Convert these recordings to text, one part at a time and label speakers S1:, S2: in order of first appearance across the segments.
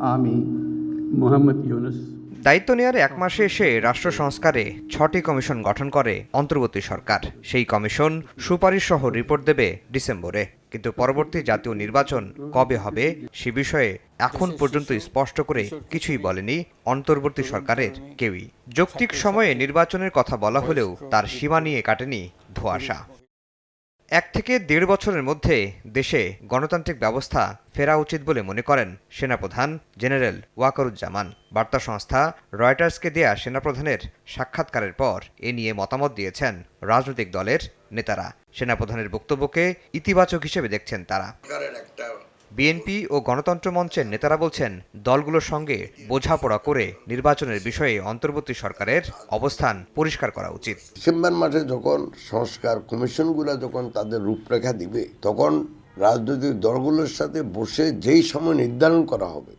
S1: আমি মোহাম্মদ ইউনুস।
S2: দায়িত্ব নেওয়ার এক মাসে এসে রাষ্ট্র সংস্কারে ছটি কমিশন গঠন করে অন্তর্বর্তী সরকার। সেই কমিশন সুপারিশ সহ রিপোর্ট দেবে ডিসেম্বরে। কিন্তু পরবর্তী জাতীয় নির্বাচন কবে হবে সে বিষয়ে এখন পর্যন্ত স্পষ্ট করে কিছুই বলেনি অন্তর্বর্তী সরকারের কেউই। যৌক্তিক সময়ে নির্বাচনের কথা বলা হলেও তার সীমা নিয়ে কাটেনি ধোঁয়াশা। এক থেকে দেড় বছরের মধ্যে দেশে গণতান্ত্রিক ব্যবস্থা ফেরা উচিত বলে মনে করেন সেনাপ্রধান জেনারেল ওয়াকারুজ্জামান। বার্তা সংস্থা রয়টার্সকে দেয়া সেনাপ্রধানের সাক্ষাৎকারের পর এ নিয়ে মতামত দিয়েছেন রাজনৈতিক দলের নেতারা। সেনাপ্রধানের বক্তব্যকে ইতিবাচক হিসেবে দেখছেন তারা। বিএনপি ও গণতন্ত্র মঞ্চের নেতারা বলছেন দলগুলোর সঙ্গে বোঝাপড়া করে নির্বাচনের বিষয়ে অন্তর্বর্তী সরকারের অবস্থান পরিষ্কার করা উচিত।
S3: ডিসেম্বর মাসে যখন সংস্কার কমিশনগুলো যখন তাদের রূপরেখা দিবে তখন রাজনৈতিক দলগুলোর সাথে বসে যেই সময় নির্ধারণ করা হবে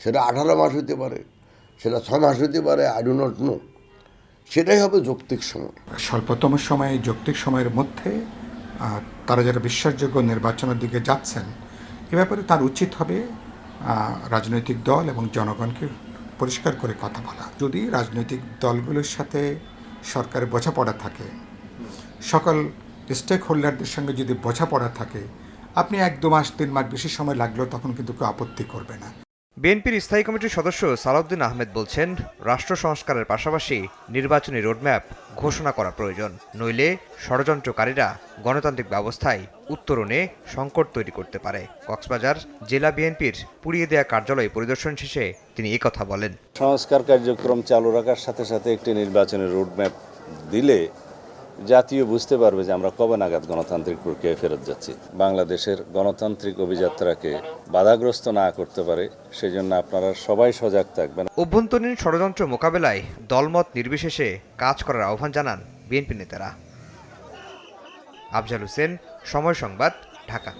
S3: সেটা আঠারো মাস হতে পারে সেটা ছ মাস হতে পারে আই ডো নট নো সেটাই হবে যৌক্তিক সময়।
S4: স্বল্পতম সময়ে যৌক্তিক সময়ের মধ্যে তারা যারা বিশ্বাসযোগ্য নির্বাচনের দিকে যাচ্ছেন এ ব্যাপারে তার উচিত হবে রাজনৈতিক দল এবং জনগণকে পরিষ্কার করে কথা বলা। যদি রাজনৈতিক দলগুলোর সাথে সরকারের বোঝাপড়া থাকে, সকল স্টেক হোল্ডারদের সঙ্গে যদি বোঝাপড়া থাকে, আপনি এক দু মাস, তিন মাস বেশি সময় লাগলেও তখন কিন্তু কেউ আপত্তি করবে না।
S2: বিএনপির স্থায়ী কমিটির সদস্য সালাউদ্দিন আহমেদ বলছেন, রাষ্ট্র সংস্কারের পাশাপাশি নির্বাচনী রোডম্যাপ ঘোষণা করা প্রয়োজন। নইলে ষড়যন্ত্রকারীরা গণতান্ত্রিক ব্যবস্থায় উত্তরণে সংকট তৈরি করতে পারে। কক্সবাজার জেলা বিএনপির পুড়িয়ে দেয়া কার্যালয় পরিদর্শন শেষে তিনি একথা বলেন।
S5: সংস্কার কার্যক্রম চালু রাখার সাথে সাথে একটি নির্বাচনের রোডম্যাপ দিলে জাতীয় বুঝতে পারবে যে আমরা কবে নাগাদ গণতান্ত্রিক প্রক্রিয়ায় ফেরত যাচ্ছি। বাংলাদেশের গণতান্ত্রিক অভিযাত্রাকে বাধাগ্রস্ত না করতে পারে, সেজন্য আপনারা সবাই সজাগ থাকবেন।
S2: অভ্যন্তরীণ ষড়যন্ত্র মোকাবেলায় দলমত নির্বিশেষে কাজ করার আহ্বান জানান বিএনপি নেতারা। আফজাল হোসেন, সময় সংবাদ, ঢাকা।